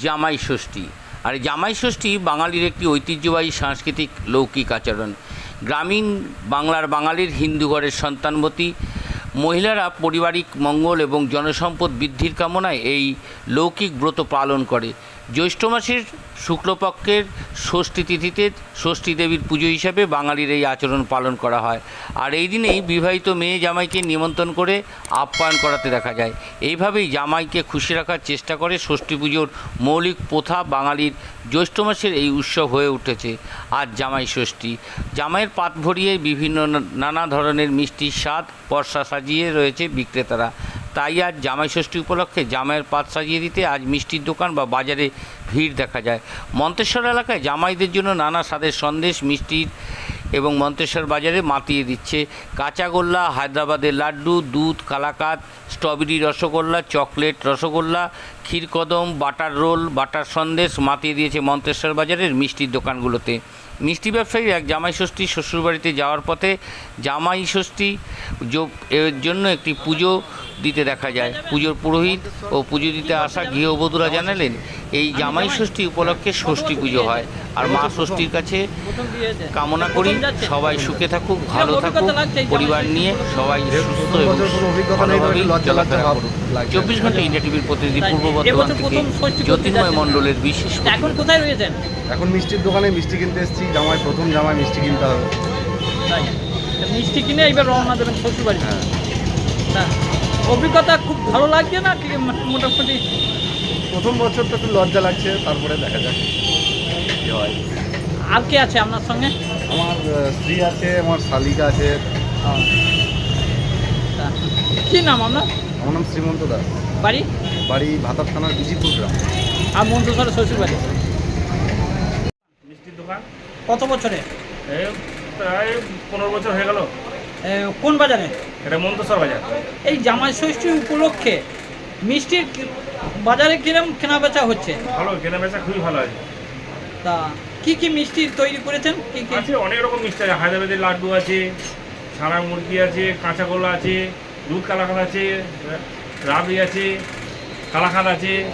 জামাই ষষ্ঠী। আর জামাই ষষ্ঠী বাঙালির একটি ঐতিহ্যবাহী সাংস্কৃতিক লৌকিক আচরণ। গ্রামীণ বাংলার বাঙালির হিন্দু ঘরের সন্তানবতী, মহিলারা পারিবারিক মঙ্গল এবং জনসম্পদ বৃদ্ধির কামনায় এই লৌকিক ব্রত পালন করে। জ্যৈষ্ঠ মাসের শুক্লপক্ষের ষষ্ঠী তিথিতে ষষ্ঠী দেবীর পুজো হিসাবে বাঙালির এই আচরণ পালন করা হয়। আর এই দিনেই বিবাহিত মেয়ে জামাইকে নিমন্ত্রণ করে আপ্যায়ন করাতে দেখা যায়। এইভাবেই জামাইকে খুশি রাখার চেষ্টা করে ষষ্ঠী পুজোর মৌলিক প্রথা বাঙালির জ্যৈষ্ঠ মাসের এই উৎসব হয়ে উঠেছে। আজ জামাই ষষ্ঠী। জামাইয়ের পাত ভরিয়ে বিভিন্ন নানা ধরনের মিষ্টির স্বাদ পর্সা সাজিয়ে রয়েছে বিক্রেতারা। তাই আজ জামাই ষষ্ঠী উপলক্ষে জামাইয়ের পাত সাজিয়ে দিতে আজ মিষ্টির দোকান বা বাজারে ভিড় দেখা যায়। মন্তেশ্বর এলাকায় জামাইদের জন্য নানা স্বাদের সন্দেশ মিষ্টির এবং মন্তেশ্বর বাজারে মাতিয়ে দিচ্ছে। কাঁচাগোল্লা, হায়দ্রাবাদের লাড্ডু, দুধ, কালাকাত, স্ট্রবেরি, রসগোল্লা, চকলেট, রসগোল্লা ক্ষীরকদম বাটার রোল, বাটার সন্দেশ মাতিয়ে দিয়েছে মন্তেশ্বর বাজারের মিষ্টির দোকানগুলোতে। মিষ্টি ব্যবসায়ী এক জামাই ষষ্ঠী শ্বশুরবাড়িতে যাওয়ার পথে জামাই ষষ্ঠী এর জন্য একটি পুজো দিতে দেখা যায়। পুজোর পুরোহিত ও পুজো দিতে আসা গৃহবধূরা জানালেন, এই জামাই ষষ্ঠী উপলক্ষে ষষ্ঠী পুজো হয়। আর মা ষষ্ঠীর কাছে কামনা করি, সবাই সুখে থাকুক, ভালো থাকুক, পরিবার নিয়ে সবাই সুস্থ এবং ভালোভাবেই চলাফেরা করুক। চব্বিশ ঘণ্টা ইন্ডিয়া টিভির প্রতিনিধি পূর্ব বর্ধমান থেকে জ্যোতির্ময়। মণ্ডলের বিশেষ এখন কোথায় রয়েছেন? এখন মিষ্টির দোকানে মিষ্টি কিনতে এসেছি জামাই প্রথম জামাই মিষ্টি কিনতে হবে। মিষ্টি কিনে এবার রওনা দেবেন শ্বশুর বাড়ি হ্যাঁ অভিজ্ঞতা খুব ভালো লাগছে না? কি মোটামুটি? প্রথম বছর তো একটু লজ্জা লাগছে তারপরে দেখা যাক কি হয়। আর কে আছে আপনার সঙ্গে? আমার স্ত্রী আছে আমার শালিকা আছে। কি নাম আপনার? আমার নাম শ্রীমন্ত দাস। বাড়ি? বাড়ি ভাতার থানার বিজিপুর গ্রাম। আর মন্ত্রসর শ্বশুর বাড়ি? মিষ্টির দোকান? কত বছরে? এই প্রায় পনেরো বছর হয়ে গেল। এ, কোন বাজারে? এটা মন্তসর বাজার। এই জামাই ষষ্ঠী উপলক্ষে মিষ্টির কি- বাজারে কিরম কেনা বেচা হচ্ছে? ভালো কেনা বেচা খুবই ভালো আছে। তা কি কি মিষ্টি তৈরি করেছেন? কি কি? আছে অনেক রকম মিষ্টি আছে। হায়দ্রাবাদের লাড্ডু আছে ছানা মুরগি আছে কাঁচা গোল্লা আছে দুধ কালাকাঁদ আছে রাবড়ি আছে কালাকাঁদ আছে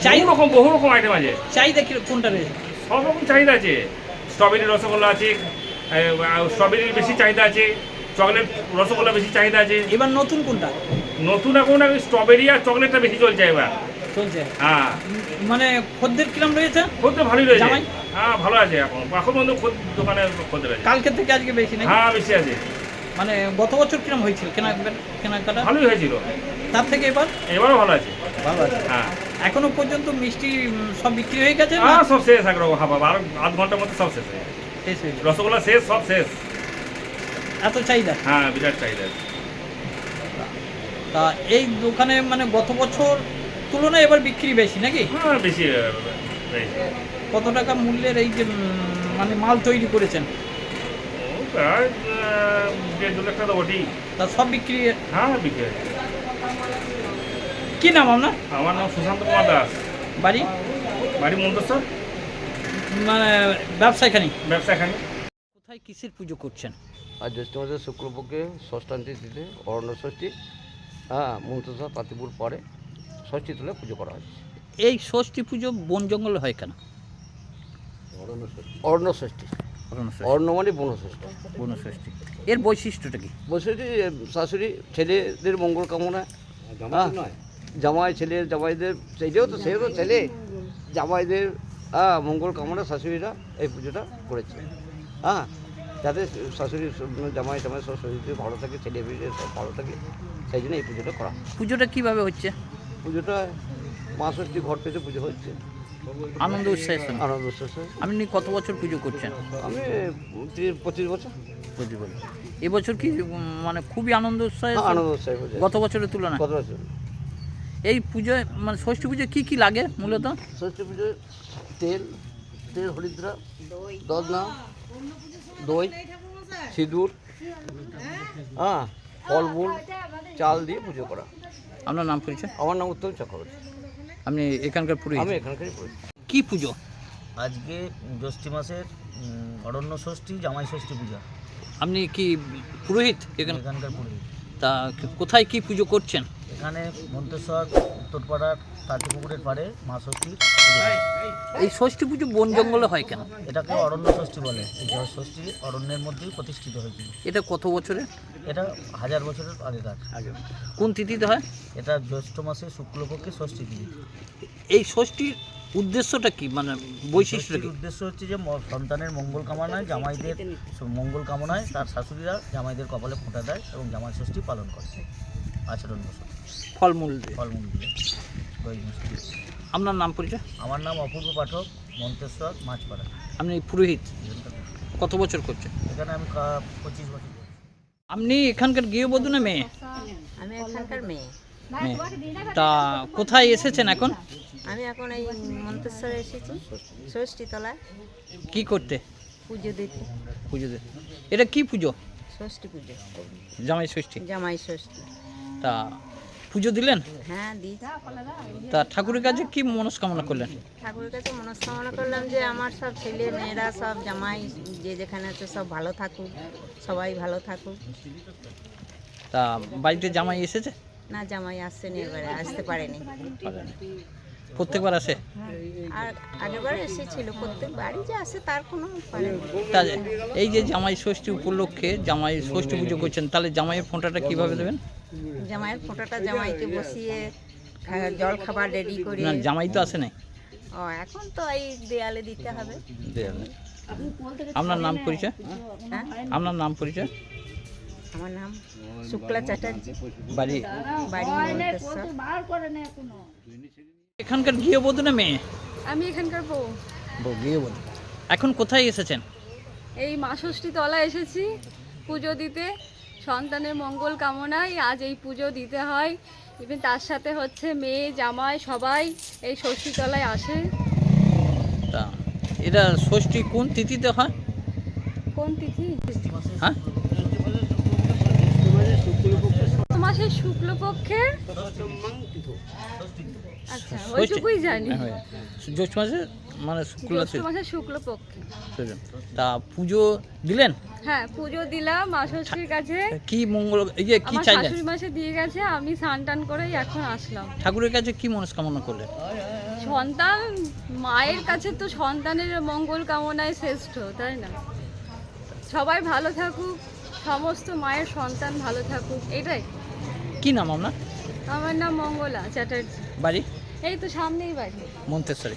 চাই রকম বহু রকম আইটেম আছে। চাহিদা কোনটা রয়েছে? সব রকম চাহিদা আছে। স্ট্রবেরি রসগোল্লা আছে স্ট্রবেরির বেশি চাহিদা আছে চকলেট রসগোল্লা বেশি চাহিদা আছে। এবার নতুন কোনটা? নতুন এখন স্ট্রবেরি আর চকলেটটা বেশি চলছে এবার। চলছে। হ্যাঁ। মানে খদ্দের কিরম রয়েছে? খদ্দের ভালোই রয়েছে? হ্যাঁ ভালো আছে এখন। এখন পর্যন্ত খদ্দ- দোকানে খদ্দের আছে। কালকে থেকে আজকে বেশি নাকি? হ্যাঁ বেশি আছে। মানে গত বছর কিরম হয়েছিল? কেনা কেনাকাটা? ভালোই হয়েছিল। তার থেকে এবার? এবারও ভালো আছে। ভালো আছে। হ্যাঁ। এখনও পর্যন্ত মিষ্টি সব বিক্রি হয়ে গেছে না? হ্যাঁ সব শেষ একরকম। হাবা আর আধ ঘণ্টার মধ্যে সব শেষ হয়ে শেষ হয়ে রসগোল্লা শেষ সব শেষ। এত চাহিদা? হ্যাঁ বিরাট চাহিদা। তা এই দোকানে মানে গত বছর তুলনায় এবার বিক্রি বেশি নাকি? হ্যাঁ বেশি কত টাকা মূল্যের এই যে মানে মাল তৈরি করেছেন? প্রায় দেড় দু লাখ টাকা ওটি তা সব বিক্রি হ্যাঁ বিক্রি হয়েছে। কি নাম আপনার? আমার নাম সুশান্ত কুমার দাস। বাড়ি? বাড়ি মন্তসর মানে ব্যবসা এখানে ব্যবসা কোথায় কিসের পুজো করছেন? আর জ্যৈষ্ঠ মাসের শুক্লপক্ষে ষষ্ঠান্তি তিথিতে অরণ্য ষষ্ঠী হ্যাঁ মন্তসা পাতিপুর পরে ষষ্ঠী তুলে পুজো করা হয় এই ষষ্ঠী পুজো বন জঙ্গলে হয় কেন? অরণ্য ষষ্ঠী। অরণ্য মানে বন ষষ্ঠী বন ষষ্ঠী এর বৈশিষ্ট্যটা কি? বলছি যে শাশুড়ি ছেলেদের মঙ্গল কামনা। হ্যাঁ, জামাই ছেলের জামাইদের সেইটাও তো সেও তো ছেলে। জামাইদের হ্যাঁ মঙ্গল কামনা শাশুড়িরা এই পুজোটা করেছে। হ্যাঁ যাতে শাশুড়ি জামাই টামাই সব শরীর ভালো থাকে ছেলে মেয়ে সব ভালো থাকে সেই জন্য এই পুজোটা করা। হয়। পুজোটা কীভাবে হচ্ছে? পুজোটা মা ষষ্ঠী ঘর পেতে পুজো হচ্ছে। আনন্দ উৎসাহের সঙ্গে আনন্দ উচ্ছ্বাসে আপনি কত বছর পুজো করছেন? আমি ত্রিশ- পঁচিশ বছর। প্রতি বছর। এবছর কি মানে খুবই আনন্দ উৎসাহের হ্যাঁ, আনন্দ উৎসাহে গত বছরের তুলনায় কত বছর? এই পুজোয় মানে ষষ্ঠী পুজোয় কি কি লাগে মূলত? ষষ্ঠী পুজোয় তেল তেল হরিদ্রা দদনা দই সিঁদুর হ্যাঁ ফলমূল চাল দিয়ে পুজো করা। আপনার নাম পরিচয়? আমার নাম উত্তম চক্রবর্তী। আপনি এখানকার পুরোহিত? আমি এখানকারই পুরী কি পুজো? আজকে জ্যৈষ্ঠী মাসের অরণ্য ষষ্ঠী জামাই ষষ্ঠী পূজা। আপনি কি পুরোহিত এখানে? এখানকার পুরোহিত। তা কোথায় কি পুজো করছেন? এখানে মন্তেশ্বর উত্তরপাড়ার তাঁতিপুকুরের পাড়ে মা হয়। এই ষষ্ঠী পুজো বন জঙ্গলে হয় কেন? এটাকে অরণ্য ষষ্ঠী বলে। এই ষষ্ঠী অরণ্যের মধ্যেই প্রতিষ্ঠিত হয়েছিল এটা কত বছরে? এটা হাজার বছরের আগেকার। কোন তিথিতে হয়? এটা জ্যৈষ্ঠ মাসে শুক্লপক্ষে ষষ্ঠী দিন এই ষষ্ঠীর উদ্দেশ্যটা কি? মানে বৈশিষ্ট্য কি? উদ্দেশ্য হচ্ছে যে সন্তানের মঙ্গল কামনায় জামাইদের মঙ্গল কামনায় তার শাশুড়িরা জামাইদের কপালে ফোঁটা দেয় এবং জামাই ষষ্ঠী পালন করে। আচরণ বসত ফলমূল ফলমূল দিয়ে। আপনার নাম পরিচয়? আমার নাম অপূর্ব পাঠক মন্তেশ্বর মাছপাড়া। আপনি পুরোহিত? কত বছর করছেন? এখানে আমি পঁচিশ বছর আপনি এখানকার গৃহবধূ না মেয়ে? আমি এখানকার মেয়ে। মেয়ে। তা কোথায় এসেছেন এখন? আমি এখন এই মন্তেশ্বরে এসেছি ষষ্ঠী তলায় কি করতে? পুজো দিতে। পুজো দিতে। এটা কি পুজো? ষষ্ঠী পুজো। জামাই ষষ্ঠী। জামাই ষষ্ঠী। তা পুজো দিলেন? হ্যাঁ দিই তা ঠাকুরের কাছে কি মনস্কামনা করলেন? ঠাকুরের কাছে মনস্কামনা করলাম যে আমার সব ছেলে মেয়েরা সব জামাই যে যেখানে আছে সব ভালো থাকুক সবাই ভালো থাকুক। তা বাড়িতে জামাই এসেছে? না জামাই আসছেনি এবারে আসতে পারেনি। প্রত্যেকবার আসে? আর আগেরবার এসেছিল প্রত্যেক বাড়ি যে আসে তার কোনো এই যে জামাই ষষ্ঠী উপলক্ষে জামাই ষষ্ঠী পুজো করছেন তাহলে জামাইয়ের ফোঁটাটা কীভাবে দেবেন? জামাইয়ের ফোঁটাটা জামাইকে বসিয়ে জল খাবার রেডি করি না জামাই তো আসে নাই। ও এখন তো এই দেয়ালে দিতে হবে। দেয়ালে। আপনার নাম পরিচয়? হ্যাঁ? আপনার নাম পরিচয়? আমার নাম শুক্লা চ্যাটার্জি। বাড়ি? বাড়ি এখানকার গৃহবধূ না মেয়ে? আমি এখানকার বউ। বউ, গৃহবধূ। এখন কোথায় এসেছেন? এই মা ষষ্ঠী তলা এসেছি পুজো দিতে। সন্তানের মঙ্গল কামনায় আজ এই পুজো দিতে হয়। ইভেন তার সাথে হচ্ছে মেয়ে জামাই সবাই এই ষষ্ঠী তলায় আসে। তা এটা ষষ্ঠী কোন তিথিতে হয়? কোন তিথি? হ্যাঁ? মাসের শুক্লপক্ষের আচ্ছা ওইটুকুই জানি। হ্যাঁ, জ্যৈষ্ঠ মাসে মানে শুক্লা জ্যৈষ্ঠ মাসের শুক্লপক্ষে। সেজন। তা পুজো দিলেন? হ্যাঁ পুজো দিলাম মা ষষ্ঠীর কাছে। কি মঙ্গল এই যে কি চাইলেন? শাশুড়ি মাসে দিয়ে গেছে আমি স্নান টান করেই এখন আসলাম। ঠাকুরের কাছে কি মনস্কামনা করলেন? সন্তান মায়ের কাছে তো সন্তানের মঙ্গল কামনায় শ্রেষ্ঠ তাই না? সবাই ভালো থাকুক সমস্ত মায়ের সন্তান ভালো থাকুক এটাই। কি নাম আপনার? আমার নাম মঙ্গলা চ্যাটার্জি। বাড়ি? এই তো সামনেই বাড়ি। মন্তেশ্বরী।